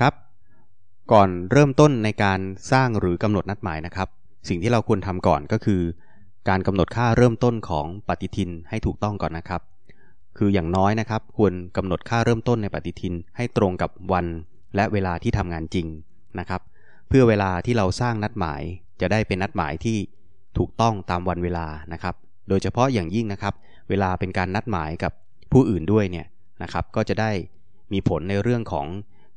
ครับ ก่อนเริ่มต้นในการสร้างหรือกำหนดนัดหมายนะครับ สิ่งที่เราควรทำก่อนก็คือ การกำหนดค่าเริ่มต้นของปฏิทินให้ถูกต้องก่อนนะครับ คืออย่างน้อยนะครับ ควรกำหนดค่าเริ่มต้นในปฏิทินให้ตรงกับวันและเวลาที่ทำงานจริงนะครับ เพื่อเวลาที่เราสร้างนัดหมาย จะได้เป็นนัดหมายที่ถูกต้องตามวันเวลานะครับ โดยเฉพาะอย่างยิ่งนะครับ เวลาเป็นการนัดหมายกับผู้อื่นด้วยเนี่ยนะครับ ก็จะได้มีผลในเรื่องของ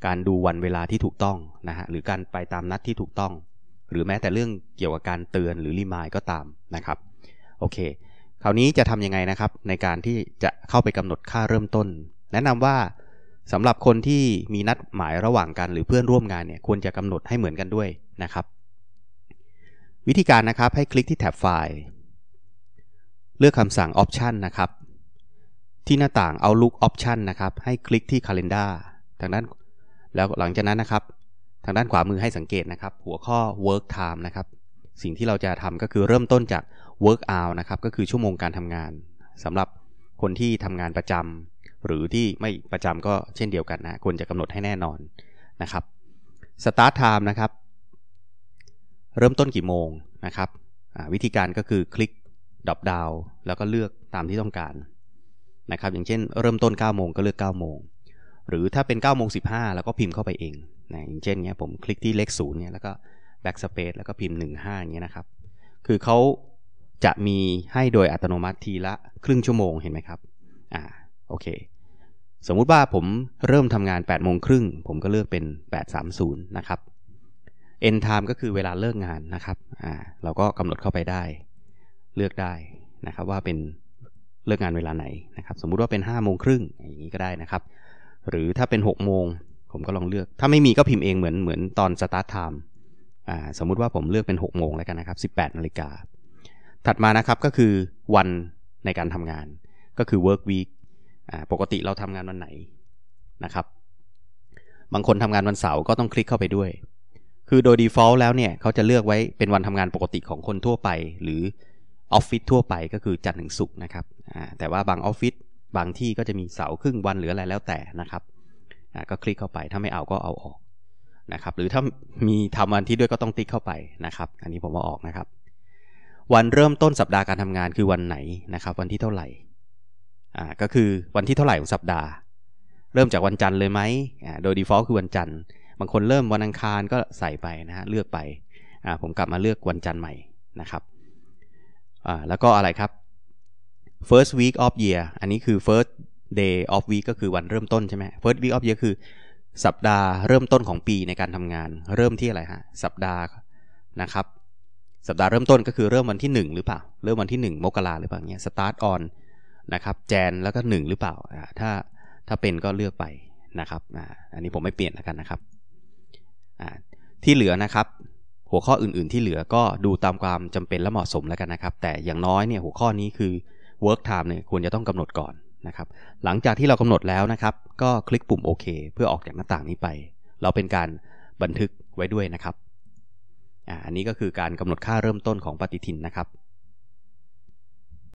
การดูวันเวลาที่ถูกต้องนะฮะหรือการไปตามนัดที่ถูกต้อง หรือแม้แต่เรื่องเกี่ยวกับการเตือนหรือรีมายก็ตามนะครับโอเค คราวนี้จะทำยังไงนะครับในการที่จะเข้าไปกำหนดค่าเริ่มต้น แนะนำว่าสำหรับคนที่มีนัดหมายระหว่างกันหรือเพื่อนร่วมงานเนี่ยควรจะกำหนดให้เหมือนกันด้วยนะครับ วิธีการนะครับให้คลิกที่แท็บไฟล์ เลือกคำสั่ง Option นะครับ ที่หน้าต่าง Outlook Option นะครับ ให้คลิกที่ Calendar ทางด้าน แล้วหลังจากนั้นนะครับ ทางด้านขวามือให้สังเกตนะครับ หัวข้อ Work Time นะครับ สิ่งที่เราจะทำก็คือเริ่มต้นจาก Work Hour นะครับ ก็คือชั่วโมงการทำงานสำหรับคนที่ทำงานประจำหรือที่ไม่ประจำก็เช่นเดียวกันนะควรจะกำหนดให้แน่นอนนะครับ Start Time นะครับ เริ่มต้นกี่โมงนะครับวิธีการก็คือคลิกดรอปดาวแล้วก็เลือกตามที่ต้องการนะครับอย่างเช่น เริ่มต้น 9 โมงก็เลือก 9 โมง หรือถ้าเป็น9โมง15แล้วก็พิมพ์เข้าไปเองนะอย่างเช่นเนี้ยผมคลิกที่เลข0เนี่ยแล้วก็แบ็กสเปซแล้วก็พิมพ์ 15อย่างเงี้ยนะครับ คือเขาจะมีให้โดยอัตโนมัติทีละครึ่งชั่วโมงเห็นไหมครับอ่าโอเค สมมุติว่าผมเริ่มทำงาน8โมงครึ่งผมก็เลือกเป็น 830 นะครับ end time ก็คือเวลาเลิกงานนะครับอ่าเราก็กำหนดเข้าไปได้ เลือกได้นะครับว่าเป็นเลิกงานเวลาไหนนะครับ สมมุติว่าเป็น5โมงครึ่งอย่างนี้ก็ได้นะครับ หรือถ้าเป็น6โมงผมก็ลองเลือก ถ้าไม่มีก็พิมพ์เองเหมือนเหมือนตอนสตาร์ทไทม์สมมุติว่าผมเลือกเป็น 6 โมงแล้วกันนะครับ 18นาฬิกา ถัดมานะครับก็คือวันในการทำงาน ก็คือ work week ปกติเราทำงานวันไหนนะครับ บางคนทำงานวันเสาร์ก็ต้องคลิกเข้าไปด้วย คือโดย default แล้วเนี่ยเขาจะเลือกไว้เป็นวันทำงานปกติของคนทั่วไป หรือออฟฟิศทั่วไปก็คือจันทร์ถึงศุกร์นะครับแต่ว่าบางออฟฟิศ บางที่ก็จะมีเสาครึ่งวันหรืออะไรแล้วแต่นะครับก็คลิกเข้าไปถ้าไม่เอาก็เอาออกนะครับ หรือถ้ามีทำวันที่ด้วยก็ต้องติ๊กเข้าไปนะครับ อันนี้ผมว่าออกนะครับ วันเริ่มต้นสัปดาห์การทำงานคือวันไหนนะครับ วันที่เท่าไหร่อ่าก็คือวันที่เท่าไหร่ของสัปดาห์ เริ่มจากวันจันทร์เลยไหมอ่าโดย default คือวันจันทร์ บางคนเริ่มวันอังคารก็ใส่ไปนะฮะเลือกไปอ่าผมกลับมาเลือกวันจันทร์ใหม่นะครับอ่าแล้วก็อะไรครับ first week of year อันนี้คือ first day of week ก็คือวันเริ่มต้นใช่ไหม first week of year คือ สัปดาห์เริ่มต้นของปีในการทำงาน เริ่มที่อะไรฮะ สัปดาห์นะครับ สัปดาห์เริ่มต้นก็คือเริ่มวันที่ 1 หรือเปล่า เริ่มวันที่ 1 มกราหรือเปล่าเงี้ย start on นะครับแจนแล้วก็ 1 หรือเปล่า ถ้าถ้าเป็นก็เลือกไปนะครับอันนี้ผมไม่เปลี่ยนแล้วกันนะครับ ที่เหลือนะครับ หัวข้ออื่นๆที่เหลือก็ดูตามความจำเป็นและเหมาะสมแล้วกันนะครับ แต่อย่างน้อยเนี่ยหัวข้อนี้คือ work time เนี่ยควรจะต้องกำหนดก่อนนะครับ หลังจากที่เรากำหนดแล้วนะครับ ก็คลิกปุ่มโอเคเพื่อออกจากหน้าต่างนี้ไป เราเป็นการบันทึกไว้ด้วยนะครับอันนี้ก็คือการกำหนดค่าเริ่มต้นของปฏิทินนะครับ